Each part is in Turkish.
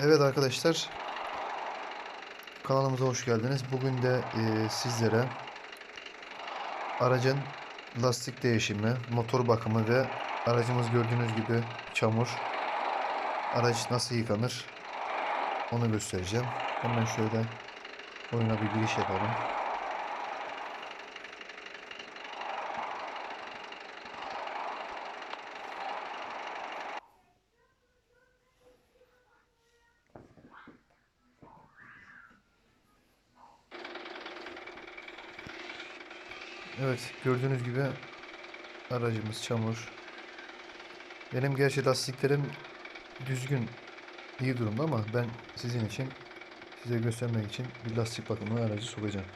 Evet arkadaşlar kanalımıza hoş geldiniz. Bugün de e, sizlere aracın lastik değişimi, motor bakımı ve aracımız gördüğünüz gibi çamur. Araç nasıl yıkanır onu göstereceğim. Hemen şöyle oyuna bir giriş yapalım. Evet gördüğünüz gibi aracımız çamur. Benim gerçi lastiklerim düzgün iyi durumda ama ben sizin için size göstermek için bir lastik bakımına aracı sokacağım.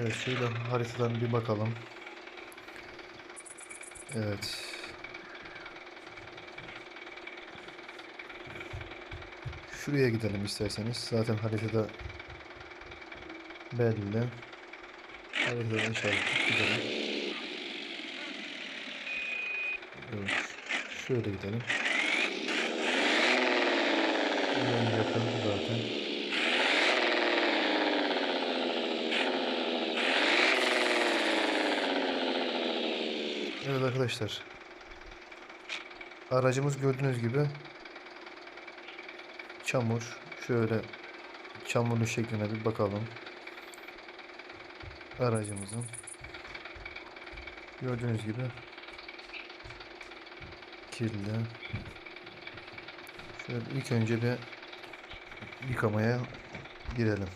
Evet şöyle haritadan bir bakalım. Evet. Şuraya gidelim isterseniz. Zaten haritada belli. Haritadan işaretli gidelim. Evet. Şöyle gidelim. Hemen yakın zaten. Evet arkadaşlar. Aracımız gördüğünüz gibi çamur. Şöyle çamurlu şekline bir bakalım. Aracımızın gördüğünüz gibi kirli. Şöyle ilk önce bir yıkamaya girelim.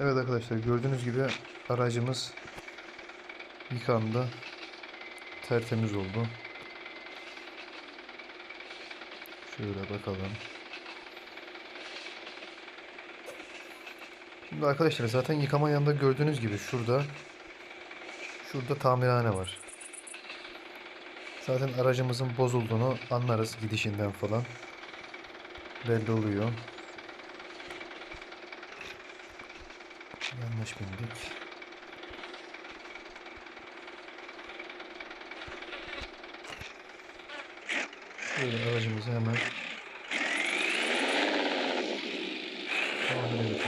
Evet arkadaşlar gördüğünüz gibi aracımız yıkandı. Tertemiz oldu. Şöyle bakalım. Şimdi arkadaşlar zaten yıkama yanında gördüğünüz gibi şurada şurada tamirhane var. Zaten aracımızın bozulduğunu anlarız gidişinden falan. Belli oluyor. Yanlış bindik. Şöyle aracımızı hemen tamamına.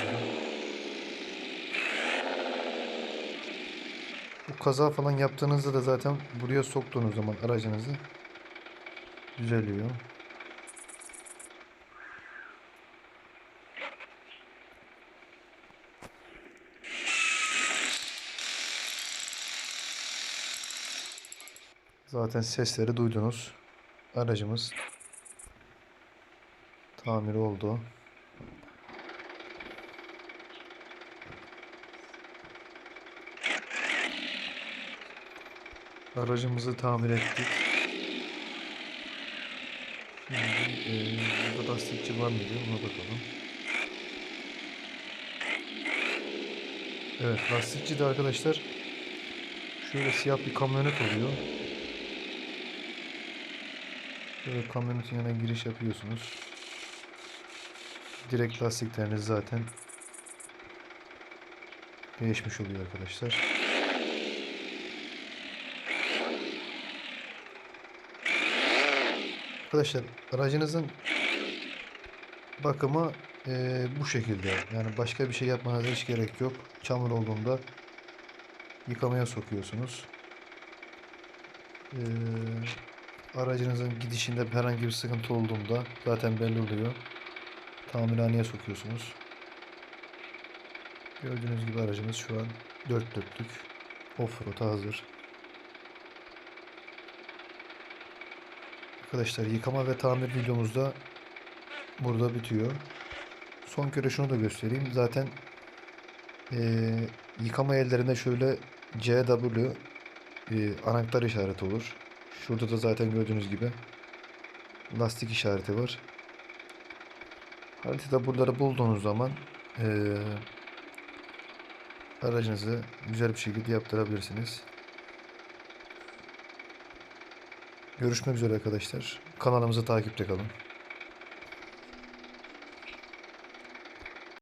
Bu kaza falan yaptığınızda da zaten buraya soktuğunuz zaman aracınızı düzeliyor. Zaten sesleri duydunuz. Aracımız tamir oldu. Aracımızı tamir ettik. Şimdi eee, burada lastikçi var mı ona bakalım. Evet lastikçi de arkadaşlar şöyle siyah bir kamyonet oluyor. Böyle kamyonetin yanına giriş yapıyorsunuz. Direkt lastikleriniz zaten değişmiş oluyor arkadaşlar. Arkadaşlar aracınızın bakımı eee, bu şekilde. Yani başka bir şey yapmanıza hiç gerek yok. Çamur olduğunda yıkamaya sokuyorsunuz. Eee aracınızın gidişinde herhangi bir sıkıntı olduğunda zaten belli oluyor. Tamirhaneye sokuyorsunuz. Gördüğünüz gibi aracımız şu an dört dörtlük. Offroad'a hazır. Arkadaşlar yıkama ve tamir videomuzda burada bitiyor. Son kere şunu da göstereyim. Zaten eee, yıkama ellerinde şöyle CW eee, anahtar işareti olur. Şurada da zaten gördüğünüz gibi lastik işareti var. Haritada buraları bulduğunuz zaman eee, aracınızı güzel bir şekilde yaptırabilirsiniz. Görüşmek üzere arkadaşlar. Kanalımızı takipte kalın.